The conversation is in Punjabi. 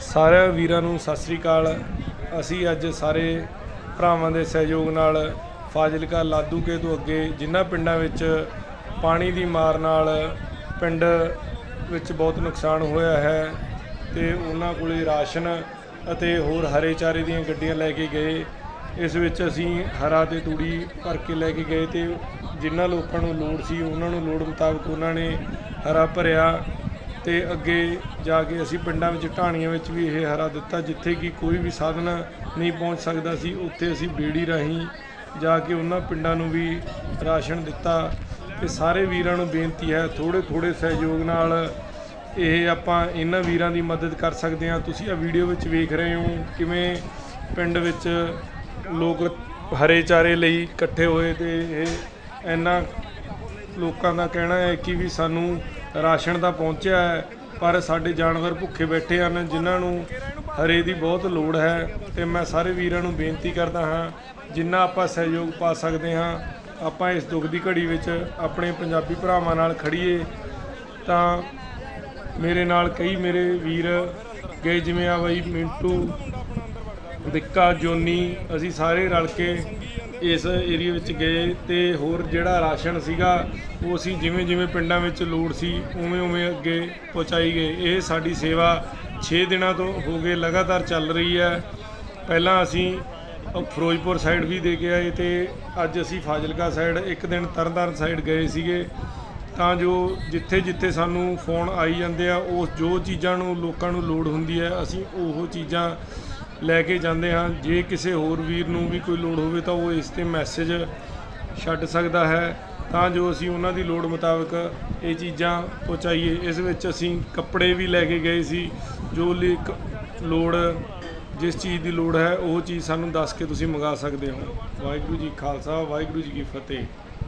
ਸਾਰੇ ਵੀਰਾਂ ਨੂੰ ਸਤਿ ਸ੍ਰੀ ਅਕਾਲ। ਅਸੀਂ ਅੱਜ ਸਾਰੇ ਭਰਾਵਾਂ ਦੇ ਸਹਿਯੋਗ ਨਾਲ ਫਾਜ਼ਿਲਕਾ ਲਾਦੂਕੇ ਤੋਂ ਅੱਗੇ ਜਿਨ੍ਹਾਂ ਪਿੰਡਾਂ ਵਿੱਚ ਪਾਣੀ ਦੀ ਮਾਰ ਨਾਲ ਪਿੰਡ ਵਿੱਚ ਬਹੁਤ ਨੁਕਸਾਨ ਹੋਇਆ ਹੈ ਤੇ ਉਹਨਾਂ ਕੋਲੇ ਰਾਸ਼ਨ ਅਤੇ ਹੋਰ ਹਰੇ ਚਾਰੇ ਦੀਆਂ ਗੱਡੀਆਂ ਲੈ ਕੇ ਗਏ। ਇਸ ਵਿੱਚ ਅਸੀਂ ਹਰਾ ਤੇ ਤੂੜੀ ਭਰ ਕੇ ਲੈ ਕੇ ਗਏ ਤੇ ਜਿਨ੍ਹਾਂ ਲੋਕਾਂ ਨੂੰ ਲੋੜ ਸੀ ਉਹਨਾਂ ਨੂੰ ਲੋੜ ਮੁਤਾਬਕ ਉਹਨਾਂ ਨੇ ਹਰਾ ਭਰਿਆ। ਤੇ ਅੱਗੇ ਜਾ ਕੇ ਅਸੀਂ ਪਿੰਡਾਂ ਵਿੱਚ, ਢਾਣੀਆਂ ਵਿੱਚ ਵੀ ਇਹ ਹਰਾ ਦਿੱਤਾ, ਜਿੱਥੇ ਕਿ ਕੋਈ ਵੀ ਸਾਧਨ ਨਹੀਂ ਪਹੁੰਚ ਸਕਦਾ ਸੀ, ਉੱਥੇ ਅਸੀਂ ਬੇੜੀ ਰਾਹੀਂ ਜਾ ਕੇ ਉਹਨਾਂ ਪਿੰਡਾਂ ਨੂੰ ਵੀ ਰਾਸ਼ਨ ਦਿੱਤਾ। ਤੇ ਸਾਰੇ ਵੀਰਾਂ ਨੂੰ ਬੇਨਤੀ ਹੈ ਥੋੜੇ ਥੋੜੇ ਸਹਿਯੋਗ ਨਾਲ ਇਹ ਆਪਾਂ ਇਹਨਾਂ ਵੀਰਾਂ ਦੀ ਮਦਦ ਕਰ ਸਕਦੇ ਹਾਂ। ਤੁਸੀਂ ਆ ਵੀਡੀਓ ਵਿੱਚ ਵੇਖ ਰਹੇ ਹੋ ਕਿਵੇਂ ਪਿੰਡ ਵਿੱਚ ਲੋਕ ਹਰੇ ਚਾਰੇ ਲਈ ਇਕੱਠੇ ਹੋਏ ਤੇ ਇਹ ਇਹਨਾਂ ਲੋਕਾਂ ਦਾ ਕਹਿਣਾ ਹੈ ਕਿ ਵੀ ਸਾਨੂੰ ਰਾਸ਼ਨ ਤਾਂ ਪਹੁੰਚਿਆ ਹੈ, ਪਰ ਸਾਡੇ ਜਾਨਵਰ ਭੁੱਖੇ ਬੈਠੇ ਹਨ, ਜਿਨ੍ਹਾਂ ਨੂੰ ਹਰੇ ਦੀ ਬਹੁਤ ਲੋੜ ਹੈ ਤੇ ਮੈਂ ਸਾਰੇ ਵੀਰਾਂ ਨੂੰ ਬੇਨਤੀ ਕਰਦਾ ਹਾਂ, ਜਿੰਨਾ ਆਪਾਂ ਸਹਿਯੋਗ ਪਾ ਸਕਦੇ ਹਾਂ, ਆਪਾਂ ਇਸ ਦੁੱਖ ਦੀ ਘੜੀ ਵਿੱਚ ਆਪਣੇ ਪੰਜਾਬੀ ਭਰਾਵਾਂ ਨਾਲ ਖੜੀਏ ਤਾਂ ਮੇਰੇ ਨਾਲ ਕਈ ਮੇਰੇ ਵੀਰ ਗਏ, ਜਿਵੇਂ ਆ ਬਈ ਮਿੰਟੂ ਦਿੱਕਾ ਜੋਨੀ, ਅਸੀਂ ਸਾਰੇ ਰਲ ਕੇ ਇਸ ਏਰੀਆ ਵਿੱਚ ਗਏ ਤੇ ਹੋਰ ਜਿਹੜਾ ਰਾਸ਼ਨ ਸੀਗਾ, ਉਹ ਅਸੀਂ ਜਿਵੇਂ ਜਿਵੇਂ ਪਿੰਡਾਂ ਵਿੱਚ ਲੋੜ ਸੀ, ਉਵੇਂ ਉਵੇਂ ਅੱਗੇ ਪਹੁੰਚਾਈ ਗਏ। ਇਹ ਸਾਡੀ ਸੇਵਾ 6 ਦਿਨਾਂ ਤੋਂ ਹੋ ਗਏ, ਲਗਾਤਾਰ ਚੱਲ ਰਹੀ ਹੈ। ਪਹਿਲਾਂ ਅਸੀਂ ਫਿਰੋਜ਼ਪੁਰ ਸਾਈਡ ਵੀ ਦੇ ਕੇ ਆਏ ਤੇ ਅੱਜ ਅਸੀਂ ਫਾਜ਼ਿਲਕਾ ਸਾਈਡ ਇੱਕ ਦਿਨ ਤਰਨਤਾਰਨ ਸਾਈਡ ਗਏ ਸੀਗੇ। ਤਾਂ ਜੋ ਜਿੱਥੇ ਜਿੱਥੇ ਸਾਨੂੰ ਫੋਨ ਆਈ ਜਾਂਦੇ ਆ, ਉਸ ਜੋ ਚੀਜ਼ਾਂ ਨੂੰ, ਲੋਕਾਂ ਨੂੰ ਲੋੜ ਹੁੰਦੀ ਹੈ, ਅਸੀਂ ਉਹ ਚੀਜ਼ਾਂ ਲੈ ਕੇ ਜਾਂਦੇ ਹਾਂ। ਜੇ ਕਿਸੇ ਹੋਰ ਵੀਰ ਨੂੰ ਵੀ ਕੋਈ ਲੋੜ ਹੋਵੇ ਤਾਂ ਉਹ ਇਸ ਤੇ ਮੈਸੇਜ ਛੱਡ ਸਕਦਾ ਹੈ। ਤਾਂ ਜੋ ਅਸੀਂ ਉਹਨਾਂ ਦੀ ਲੋੜ ਮੁਤਾਬਕ ਇਹ ਚੀਜ਼ਾਂ ਪਹੁੰਚਾਈਏ। ਇਸ ਵਿੱਚ ਅਸੀਂ ਕੱਪੜੇ ਵੀ ਲੈ ਕੇ ਗਏ ਸੀ। ਜੋ ਲਈ ਕ- ਲੋੜ, ਜਿਸ ਚੀਜ਼ ਦੀ ਲੋੜ ਹੈ, ਉਹ ਚੀਜ਼ ਸਾਨੂੰ ਦੱਸ ਕੇ ਤੁਸੀਂ ਮੰਗਾ ਸਕਦੇ ਹੋ। ਵਾਹਿਗੁਰੂ ਜੀ ਖਾਲਸਾ, ਵਾਹਿਗੁਰੂ ਜੀ ਕੀ ਫਤਿਹ।